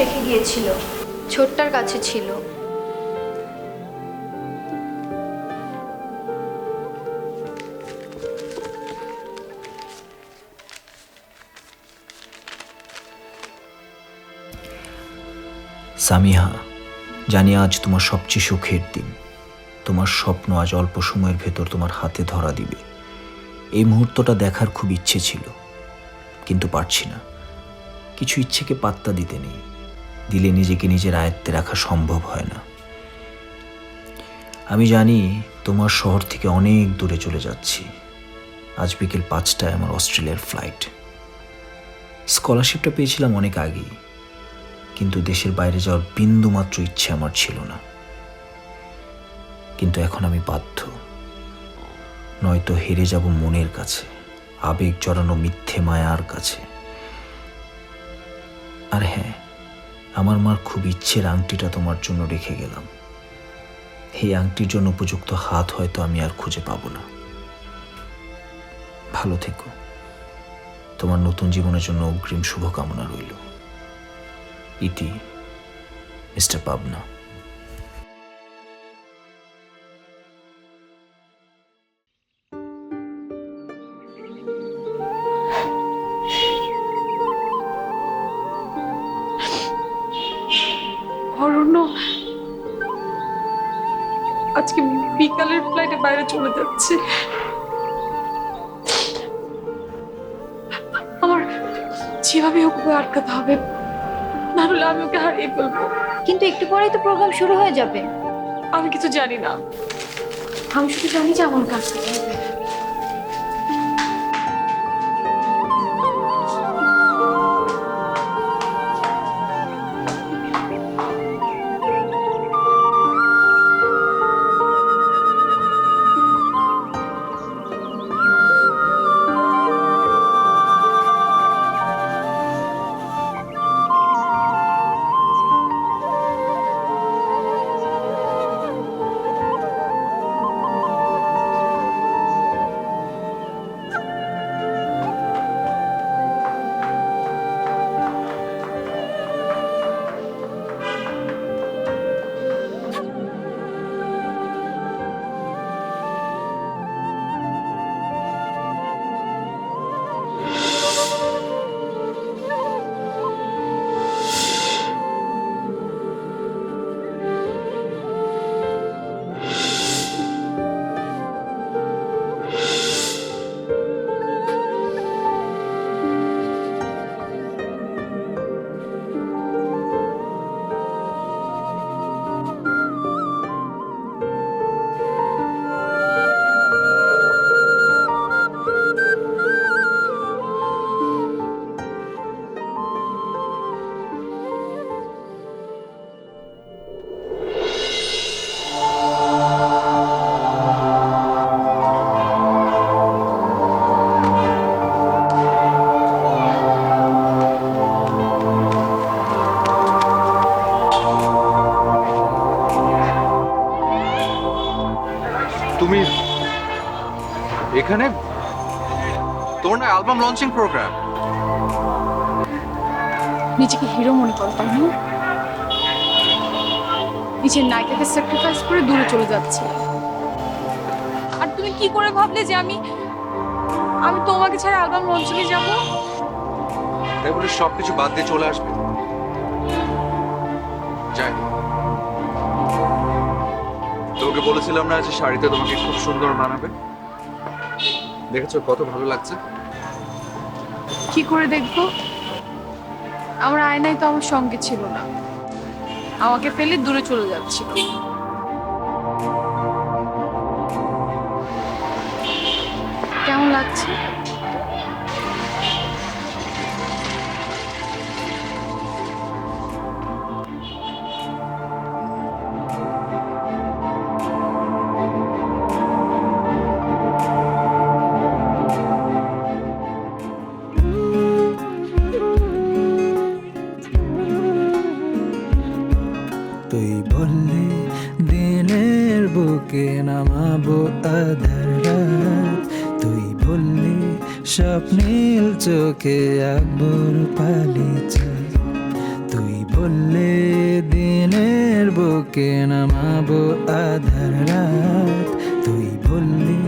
রেখে গিয়েছিল। ছোট্টার কাছে ছিল। সামিহা, জানি আজ তোমার সবচেয়ে সুখের দিন। তোমার স্বপ্ন আজ অল্প সময়ের ভেতর তোমার হাতে ধরা দিবে। এই মুহূর্তটা দেখার খুব ইচ্ছে ছিল, কিন্তু পারছি না। কিছু ইচ্ছেকে পাত্তা দিতে নেই। দিলে নিজেকে নিজের আয়ত্তে রাখা সম্ভব হয় না। আমি জানি তোমার শহর থেকে অনেক দূরে চলে যাচ্ছি। আজ বিকেল পাঁচটায় আমার অস্ট্রেলিয়ার ফ্লাইট। স্কলারশিপটা পেয়েছিলাম অনেক আগেই। কিন্তু দেশের বাইরে যাওয়ার বিন্দু মাত্র ইচ্ছে আমার ছিল না। কিন্তু এখন আমি বাধ্য। নয়তো হেরে যাব মনের কাছে। আবেগ জড়ানো মিথ্যে মায়ার কাছে। আর হ্যাঁ আমার মার খুব ইচ্ছের আংটিটা তোমার জন্য রেখে গেলাম। এই আংটির জন্য উপযুক্ত হাত হয়তো আমি আর খুঁজে পাব না। ভালো থেকো। তোমার নতুন জীবনের জন্য অগ্রিম শুভকামনা রইল। ইতি, মিস্টার পাবনা। আজকে বিকালের ফ্লাইটে বাইরে চলে যাচ্ছে। আমার যেভাবে হোক আটকাতে হবে না হলে আমি ওকে হারিয়ে ফেলব। কিন্তু একটু পরেই তো প্রোগ্রাম শুরু হয়ে যাবে। আমি কিছু জানি না। আমি শুধু জানি যে আমার কাজ করতে হবে তুমি এখানে? তোমার না অ্যালবাম লঞ্চিং প্রোগ্রাম নিজেকে হিরো মনে করো তাই না? নিজের নায়িকাকে স্যাক্রিফাইস করে দূরে চলে যাচ্ছে। আর তুমি কি করে ভাবলে যে আমি আমি তোমাকে ছাড়া অ্যালবাম লঞ্চে যাব? তাই বলে সবকিছু বাদ দিয়ে চলে আসবে। যাই। তোমাকে বলেছিলাম না যে শাড়িতে তোমাকে খুব সুন্দর মানাবে দেখেছ কত ভালো লাগছে? কি করে দেখব? আমার আয়নাই তো আমার সঙ্গে ছিল না। আমাকে ফেলে দূরে চলে যাচ্ছি কেমন লাগছে? ভুললি স্বপ্নীল চোখে আকবর পালি তুই বললে দিনের বুকে নামাবো আধার রাত। তুই বললি